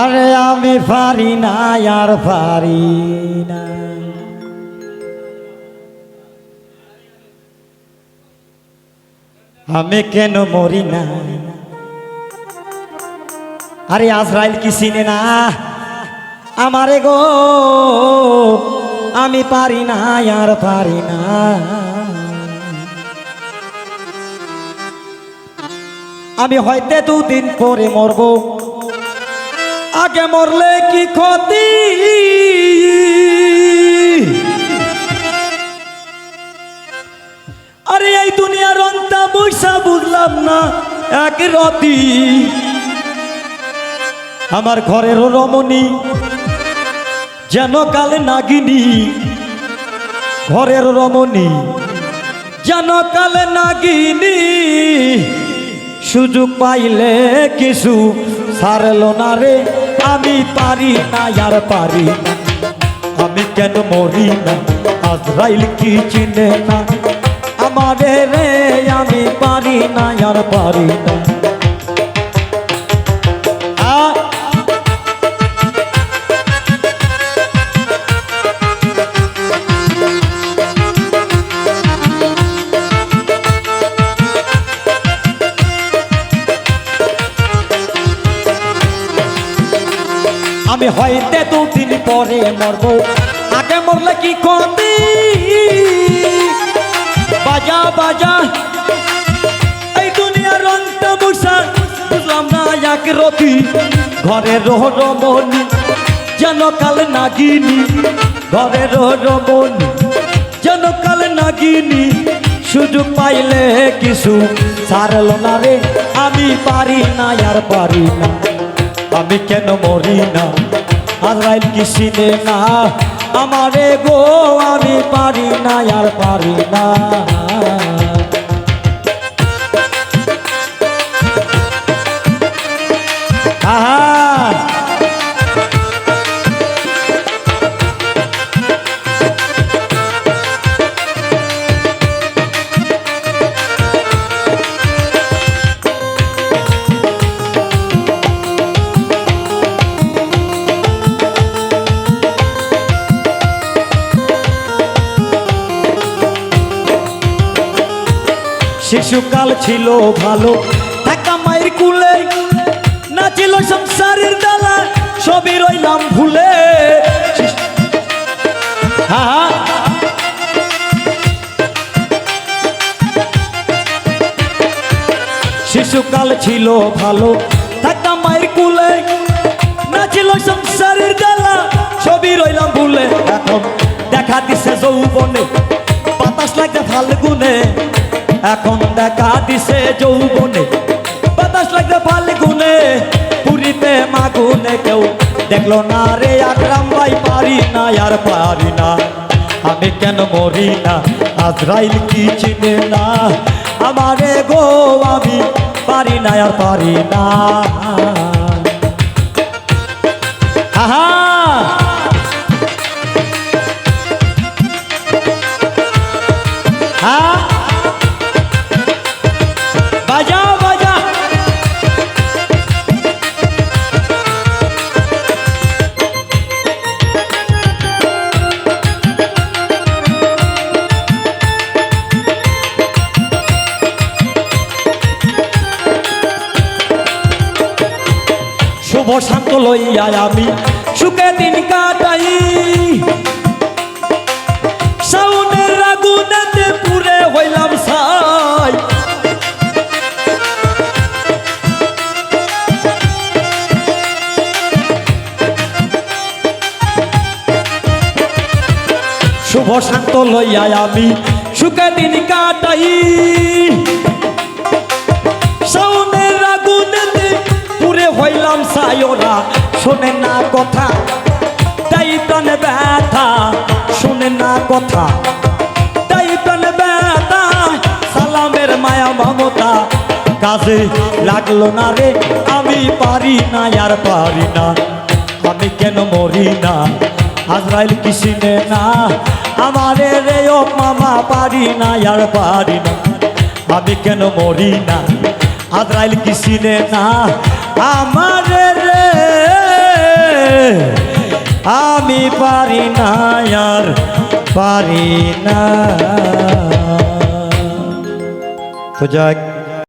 আরে আমি পারি না, আর পারি না। আমি কেন মরি না? আরে আজরাইল কি চিনে না? আমারে গো, আমি পারি না, আর পারি না। আমি হয়তো দুদিন পরে মরব। আগে মরলে কি ক্ষতি? আরে এই দুনিয়ার অন্তা বৈশা বুঝলাম না, এক রতি। আমার ঘরের রমণী, যেন কালে নাগিনী। ঘরের রমণী, যেন কালে নাগিনী। সুযোগ পাইলে কিছু সারল না রে। আমি পারি না, আর পারি না। আমি কেন মরি না? আজরাইল কি চিনে না? আমারে রে, আমি পারি না, আর পারি না। আমি হইতে দুদিন পরে মরব। আগে মরলে কি ক্ষতি বাজা বাজা। এই দুনিয়ার অন্ত বসা বুঝলাম না এক রতি। ঘরে রহ রমণী যেন কাল নাগিনী। ঘরে রহ রমণী যেন কাল নাগিনী। সুযোগ পাইলে কিছু সারল না রে, আমি পারি না, আর পারি না। আমি কেন মরি না? আজরাইল কি সিনে না? আমারে গো, আমি পারি না, আর পারি শিশুকাল ছিল ভালো। টাকা মায়ের কুলে নাচিল সংসারের ডালা সবই রইলাম ভুলে। শিশুকাল ছিল ভালো। টাকা মায়ের কুলে নাচিল সংসারের ডালা সবই রইলাম ভুলে। এখন দেখা দিছে যৌবনে, বাতাস লাগছে ফাল্গুনে। এখন দেখা দিছে যৌবনে। বাতাস লাগবে ফাল্গুনে, পুরীতে মাগুনে কেউ দেখল না রে আকরাম ভাই, পারি না আর পারি না। আমি কেন মরি না? আজরাইল কি চিনে না? আমারে গো, আমি পারি না আর পারি না। শান্ত লইয়া আমি সুখে দিন কাটাই। সাই শুভ শান্ত লইয়া আমি সুখে দিন কাটাই। হইলাম সায়রা, শোনে না কথা। তাই প্রাণে ব্যথা, শোনে না কথা। তাই প্রাণে ব্যথা, সালামের মায়া, মমতা। কাজে লাগল না রে, আমি পারি না, আর পারি না। আমি কেন মরি না? আজরাইল কিসিনে না? আমারে রে, ও মামা, পারি না, আর পারি না। আমি কেন মরি না? আদ্রাইল কি না? আমার রে আমি পারি না আর পারি না। তো যাক।